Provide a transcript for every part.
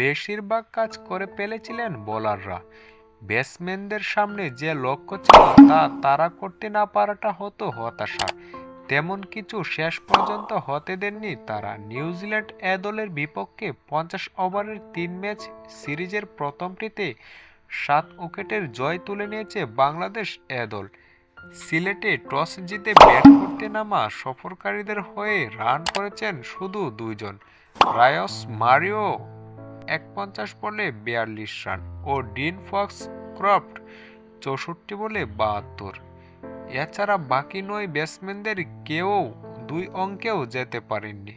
বেশিরভাগ কাজ করে ফেলেছিলেন বোলাররা। ব্যাটসম্যানদের সামনে যে লক্ষ্য ছিল, তা তারা করতে না পারাটা হতো হতাশা। তেমন কিছু শেষ পর্যন্ত হতে দেননি তারা। নিউজিল্যান্ড এ দলের বিপক্ষে পঞ্চাশ ওভারের তিন ম্যাচ সিরিজের প্রথমটিতে সাত উইকেটের জয় তুলে নিয়েছে বাংলাদেশ এ দল। সিলেটে টস জিতে ব্যাট করতে নামা সফরকারীদের হয়ে রান করেছেন শুধু দুইজন, রায়স মারিও। একপঞ্চাশ বলে বিয়াল্লিশ রান ও ডিন ফক্স ক্রফট চৌষট্টি বলে বাহাত্তর। এছাড়া বাকি নয় ব্যাটসম্যানদের কেউ দুই অঙ্কেও যেতে পারেননি।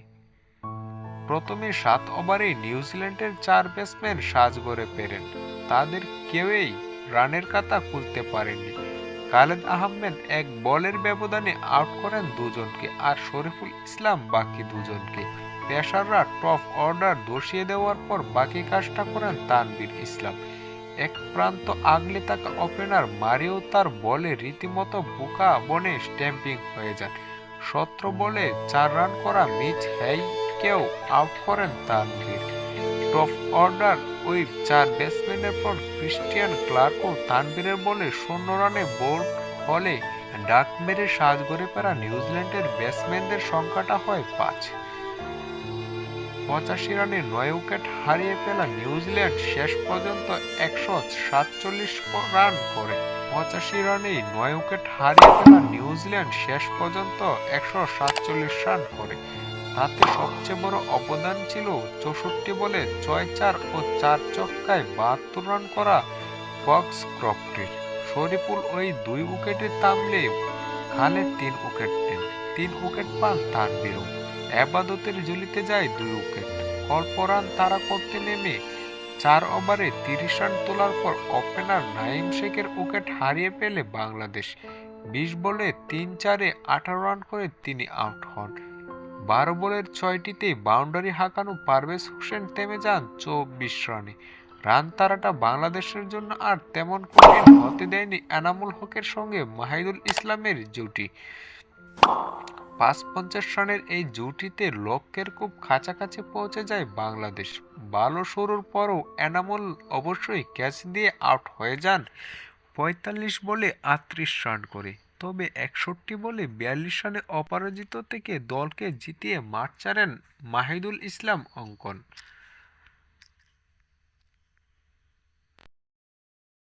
প্রথমে সাত ওভারে নিউজিল্যান্ডের চার ব্যাটসম্যান সাজ গড়ে পেরেন তাদের কেউই রানের কাতা খুলতে পারেননি। খালেদ আহমেদ এক বলের ব্যবধানে আউট করেন দুজনকে আর শরীফুল ইসলাম বাকি দুজনকে। পেশাররা টপ অর্ডার দর্শিয়ে দেওয়ার পর বাকি কাজটা করেন তানবীর ইসলাম। এক প্রান্ত আগলে থাকা ওপেনার মারিও তার বলে রীতিমতো বোকা বনে স্ট্যাম্পিং হয়ে যান। সতেরো বলে চার রান করা মিচ হেইকেও আউট করেন তানভীর। টপ অর্ডার ওই চার ব্যাটসম্যানের পর ক্রিস্টিয়ান ক্লার্ক ও তানভীরের বলে শূন্য রানে বোল্ড হলে ডাক মেরে সাজ গড়ে ফেরা নিউজিল্যান্ডের ব্যাটসম্যানদের সংখ্যাটা হয় পাঁচ। পঁচাশি রানে নয় উইকেট হারিয়ে ফেলা নিউজিল্যান্ড শেষ পর্যন্ত একশো সাতচল্লিশ রান করে। পঁচাশি রানেই নয় উইকেট হারিয়ে ফেলা নিউজিল্যান্ড শেষ পর্যন্ত একশো সাতচল্লিশ রান করে। তাতে সবচেয়ে বড় অবদান ছিল চৌষট্টি বলে ছয় চার ও চার চক্কায় বাহাত্তর রান করা ফক্স ক্রফটের। শরীফুল ওই দুই উইকেটে থামলে খালেদ তিন উইকেট নেন। তিন উইকেট পান তানবীরও আবাদতের ঝুলিতে যায় দুই উইকেট অল্প রান তারা করতে নেমে চার ওভারে তিরিশ রান তোলার পর ওপেনার নাইম শেখের উইকেট হারিয়ে পেলে বাংলাদেশ। বিশ বলে তিন চারে আঠারো রান করে তিনি আউট হন। বারো বলের ছয়টিতে বাউন্ডারি হাঁকানো পারভেজ হোসেন থেমে যান চব্বিশ রানে। রান তারাটা বাংলাদেশের জন্য আর তেমন কঠিন হতে দেয়নি এনামুল হকের সঙ্গে মাহিদুল ইসলামের জুটি। পাঁচ পঞ্চাশ রানের এই জুটিতে লক্ষ্যের খুব কাছাকাছি পৌঁছে যায় বাংলাদেশ। ভালো শুরুর পরও এনামুল অবশ্যই ক্যাচ দিয়ে আউট হয়ে যান। পঁয়তাল্লিশ বলে আটত্রিশ রান করে। তবে একষট্টি বলে বিয়াল্লিশ রানে অপরাজিত থেকে দলকে জিতিয়ে মাঠ ছাড়েন মাহিদুল ইসলাম অঙ্কন।